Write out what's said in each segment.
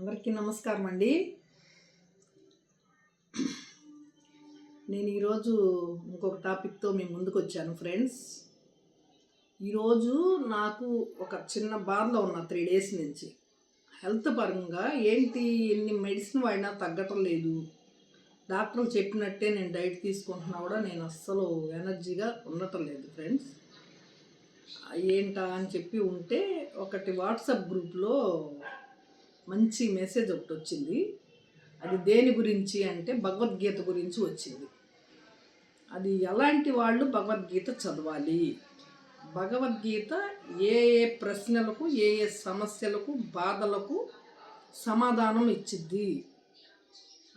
అందరికీ నమస్కారం అండి నేను ఈరోజు ఇంకొక టాపిక్తో మీ ముందుకు వచ్చాను ఫ్రెండ్స్. ఈరోజు నాకు ఒక చిన్న బాధలో ఉన్న త్రీ డేస్ నుంచి. హెల్త్ పరంగా ఏంటి ఎన్ని మెడిసిన్ వాడినా తగ్గటం లేదు. డాక్టర్లు చెప్పినట్టే నేను డైట్ తీసుకుంటున్నా కూడా నేను అస్సలు ఎనర్జీగా ఉండటం లేదు ఫ్రెండ్స్. ఏంటా అని చెప్పి ఉంటే ఒకటి వాట్సాప్ గ్రూప్లో మంచి మెసేజ్ ఒకటి వచ్చింది. అది దేని గురించి అంటే భగవద్గీత గురించి వచ్చింది. అది ఎలాంటి వాళ్ళు భగవద్గీత చదవాలి? భగవద్గీత ఏ ఏ ప్రశ్నలకు ఏ ఏ సమస్యలకు బాధలకు సమాధానం ఇచ్చిద్ది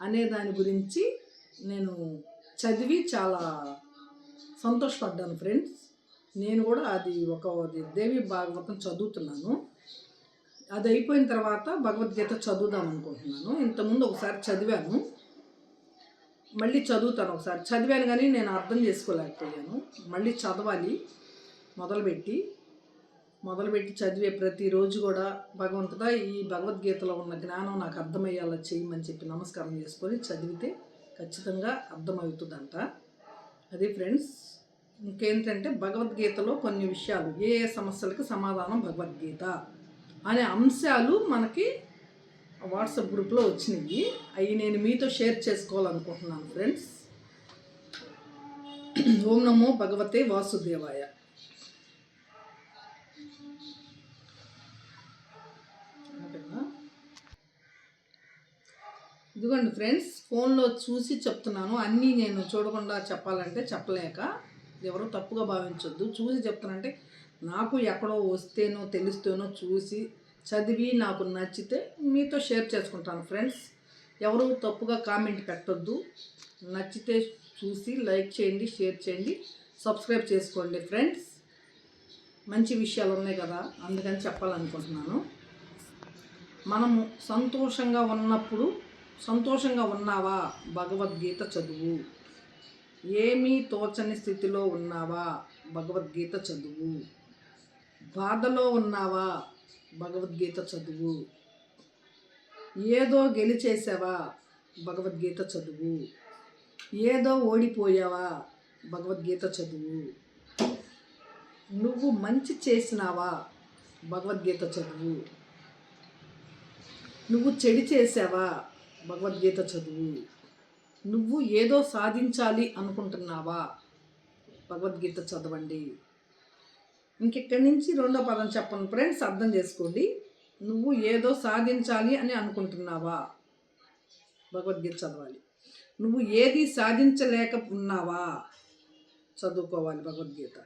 అనే దాని గురించి నేను చదివి చాలా సంతోషపడ్డాను ఫ్రెండ్స్ నేను కూడా అది ఒక దేవి భాగవతం చదువుతున్నాను. అది అయిపోయిన తర్వాత భగవద్గీత చదువుదాం అనుకుంటున్నాను. ఇంతకుముందు ఒకసారి చదివాను. మళ్ళీ చదువుతాను ఒకసారి. చదివాను కానీ నేను అర్థం చేసుకోలేకపోయాను. మళ్ళీ చదవాలి మొదలుపెట్టి మొదలుపెట్టి చదివే ప్రతిరోజు కూడా భగవంతుడా ఈ భగవద్గీతలో ఉన్న జ్ఞానం నాకు అర్థమయ్యేలా చేయమని చెప్పి నమస్కారం చేసుకొని చదివితే ఖచ్చితంగా అర్థమవుతుందంట. అది ఫ్రెండ్స్ ఇంకేంటంటే భగవద్గీతలో కొన్ని విషయాలు ఏ ఏ సమస్యలకు సమాధానం భగవద్గీత? అనే అంశాలు మనకి వాట్సాప్ గ్రూప్లో వచ్చినాయి. అవి నేను మీతో షేర్ చేసుకోవాలనుకుంటున్నాను ఫ్రెండ్స్. ఓం నమో భగవతే వాసుదేవాయ. ఇదిగోండి ఫ్రెండ్స్ ఫోన్లో చూసి చెప్తున్నాను. అన్నీ నేను చూడకుండా చెప్పాలంటే చెప్పలేక ఎవరు తప్పుగా భావించొద్దు. చూసి చెప్తానంటే నాకు ఎక్కడో వస్తేనో తెలుస్తేనో చూసి చదివి నాకు నచ్చితే మీతో షేర్ చేసుకుంటాను ఫ్రెండ్స్. ఎవరు తప్పుగా కామెంట్ పెట్టొద్దు. నచ్చితే చూసి లైక్ చేయండి షేర్ చేయండి సబ్స్క్రైబ్ చేసుకోండి ఫ్రెండ్స్. మంచి విషయాలు ఉన్నాయి కదా అందుకని చెప్పాలనుకుంటున్నాను. మనము సంతోషంగా ఉన్నప్పుడు సంతోషంగా ఉన్నావా? భగవద్గీత చదువు. ఏమీ తోచని స్థితిలో ఉన్నావా? భగవద్గీత చదువు. బాధలో ఉన్నావా? భగవద్గీత చదువు. ఏదో గెలిచేసావా? భగవద్గీత చదువు. ఏదో ఓడిపోయావా? భగవద్గీత చదువు. నువ్వు మంచి చేసినావా? భగవద్గీత చదువు. నువ్వు చెడి చేసావా? భగవద్గీత చదువు. నువ్వు ఏదో సాధించాలి అనుకుంటున్నావా? భగవద్గీత చదవండి. ఇంకెక్కడి నుంచి రెండో పదం చెప్పను ఫ్రెండ్స్ అర్థం చేసుకోండి. నువ్వు ఏదో సాధించాలి అని అనుకుంటున్నావా? భగవద్గీత చదవాలి. నువ్వు ఏది సాధించలేక ఉన్నావా చదువుకోవాలి భగవద్గీత.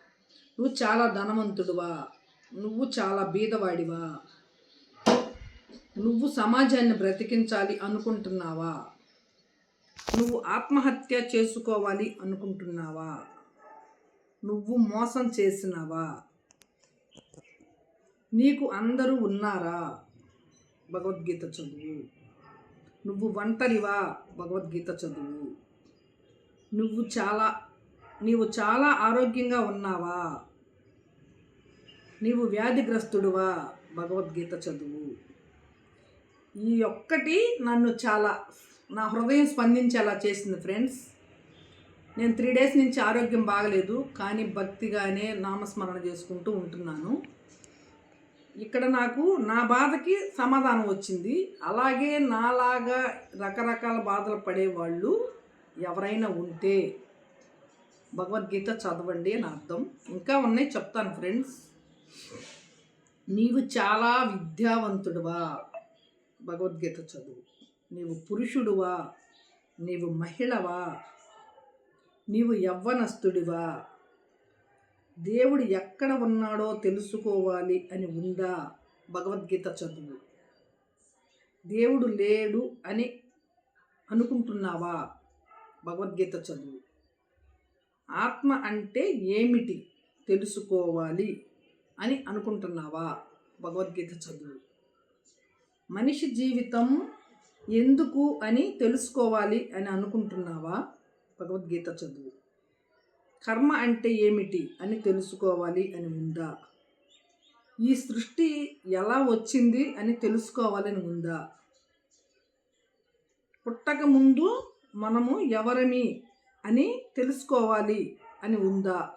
నువ్వు చాలా ధనవంతుడువా? నువ్వు చాలా బీదవాడివా? నువ్వు సమాజాన్ని బ్రతికించాలి అనుకుంటున్నావా? నువ్వు ఆత్మహత్య చేసుకోవాలి అనుకుంటున్నావా? నువ్వు మోసం చేసినావా? నీకు అందరూ ఉన్నారా? భగవద్గీత చదువు. నువ్వు ఒంటరివా? భగవద్గీత చదువు. నువ్వు చాలా నీవు చాలా ఆరోగ్యంగా ఉన్నావా? నీవు వ్యాధిగ్రస్తుడువా? భగవద్గీత చదువు. ఈ ఒక్కటి నన్ను చాలా నా హృదయం స్పందించేలా చేసింది ఫ్రెండ్స్. నేను త్రీ డేస్ నుంచి ఆరోగ్యం బాగలేదు కానీ భక్తిగానే నామస్మరణ చేసుకుంటూ ఉంటున్నాను. ఇక్కడ నాకు నా బాధకి సమాధానం వచ్చింది. అలాగే నాలాగా రకరకాల బాధలు పడేవాళ్ళు ఎవరైనా ఉంటే భగవద్గీత చదవండి అని అర్థం. ఇంకా ఉన్నాయి చెప్తాను ఫ్రెండ్స్. నీవు చాలా విద్యావంతుడువా భగవద్గీత చదువు. నీవు పురుషుడువా? నీవు మహిళవా? నీవు యవ్వనస్తుడివా? దేవుడు ఎక్కడ ఉన్నాడో తెలుసుకోవాలి అని ఉందా? భగవద్గీత చదువు. దేవుడు లేడు అని అనుకుంటున్నావా? భగవద్గీత చదువు. ఆత్మ అంటే ఏమిటి? తెలుసుకోవాలి అని అనుకుంటున్నావా? భగవద్గీత చదువు. మనిషి జీవితం ఎందుకు అని తెలుసుకోవాలి అని అనుకుంటున్నావా? భగవద్గీత చదువు. కర్మ అంటే ఏమిటి అని తెలుసుకోవాలి అని ఉందా? ఈ సృష్టి ఎలా వచ్చింది అని తెలుసుకోవాలని ఉందా? పుట్టక ముందు మనము ఎవరమి అని తెలుసుకోవాలి అని ఉందా?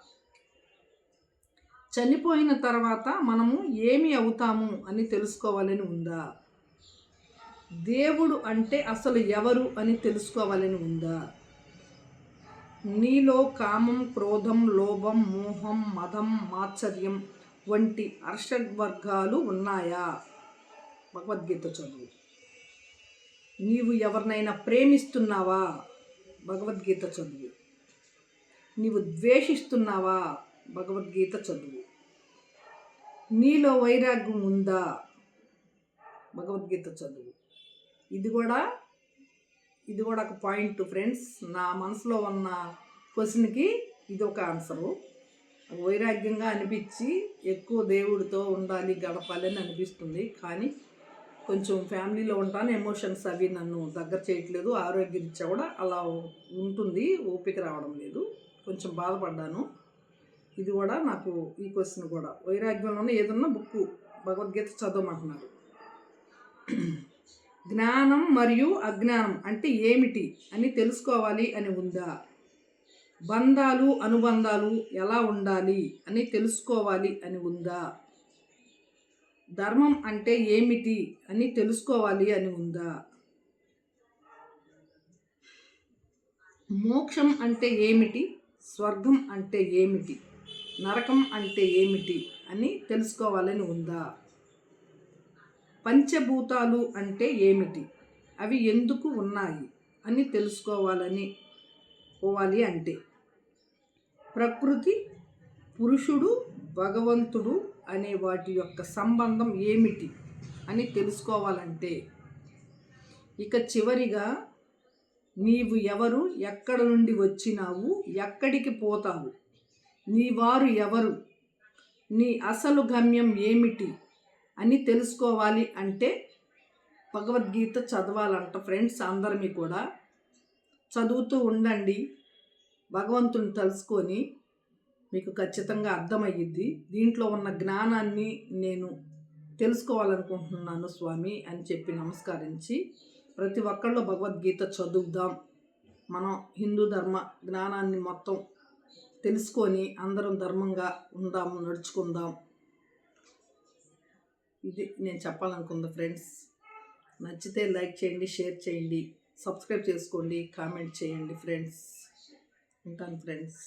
చనిపోయిన తర్వాత మనము ఏమి అవుతాము అని తెలుసుకోవాలని ఉందా? దేవుడు అంటే అసలు ఎవరు అని తెలుసుకోవాలని ఉందా? నీలో కామం క్రోధం లోభం మోహం మదం మాత్సర్యం వంటి అర్షడ్వర్గాలు ఉన్నాయా? భగవద్గీత చదువు. నీవు ఎవరినైనా ప్రేమిస్తున్నావా? భగవద్గీత చదువు. నీవు ద్వేషిస్తున్నావా? భగవద్గీత చదువు. నీలో వైరాగ్యం ఉందా? భగవద్గీత చదువు. ఇది కూడా ఇది కూడా ఒక పాయింట్ ఫ్రెండ్స్. నా మనసులో ఉన్న క్వశ్చన్కి ఇది ఒక ఆన్సరు. వైరాగ్యంగా అనిపించి ఎక్కువ దేవుడితో ఉండాలి గడపాలి అని అనిపిస్తుంది. కానీ కొంచెం ఫ్యామిలీలో ఉంటాను ఎమోషన్స్ అవి నన్ను దగ్గర చేయట్లేదు ఆరోగ్యరీత్యా కూడా అలా ఉంటుంది ఓపిక రావడం లేదు. కొంచెం బాధపడ్డాను. ఇది కూడా నాకు ఈ క్వశ్చన్ కూడా. వైరాగ్యంలోనే ఏదన్నా బుక్ భగవద్గీత చదవమంటున్నారు. జ్ఞానం మరియు అజ్ఞానం అంటే ఏమిటి అని తెలుసుకోవాలి అని ఉందా? బంధాలు అనుబంధాలు ఎలా ఉండాలి అని తెలుసుకోవాలి అని ఉందా? ధర్మం అంటే ఏమిటి అని తెలుసుకోవాలి అని ఉందా? మోక్షం అంటే ఏమిటి? స్వర్గం అంటే ఏమిటి? నరకం అంటే ఏమిటి అని తెలుసుకోవాలని ఉందా? పంచభూతాలు అంటే ఏమిటి? అవి ఎందుకు ఉన్నాయి? అని తెలుసుకోవాలని పోవాలి అంటే. ప్రకృతి పురుషుడు భగవంతుడు అనే వాటి యొక్క సంబంధం ఏమిటి అని తెలుసుకోవాలంటే ఇక చివరిగా నీవు ఎవరు ఎక్కడ నుండి వచ్చినావు ఎక్కడికి పోతావు నీ వారు ఎవరు నీ అసలు గమ్యం ఏమిటి? అని తెలుసుకోవాలి అంటే భగవద్గీత చదవాలంట ఫ్రెండ్స్ అందరిమీ కూడా. చదువుతూ ఉండండి భగవంతుని తెలుసుకొని మీకు ఖచ్చితంగా అర్థమయ్యిద్ది. దీంట్లో ఉన్న జ్ఞానాన్ని నేను తెలుసుకోవాలనుకుంటున్నాను స్వామి అని చెప్పి నమస్కరించి ప్రతి ఒక్కళ్ళు భగవద్గీత చదువుదాం. మనం హిందూ ధర్మ జ్ఞానాన్ని మొత్తం తెలుసుకొని అందరం ధర్మంగా ఉందాము నడుచుకుందాం. ఇది నేను చెప్పాలనుకుంది ఫ్రెండ్స్. నచ్చితే లైక్ చేయండి షేర్ చేయండి సబ్స్క్రైబ్ చేసుకోండి కామెంట్ చేయండి ఫ్రెండ్స్. ఉంటాను ఫ్రెండ్స్.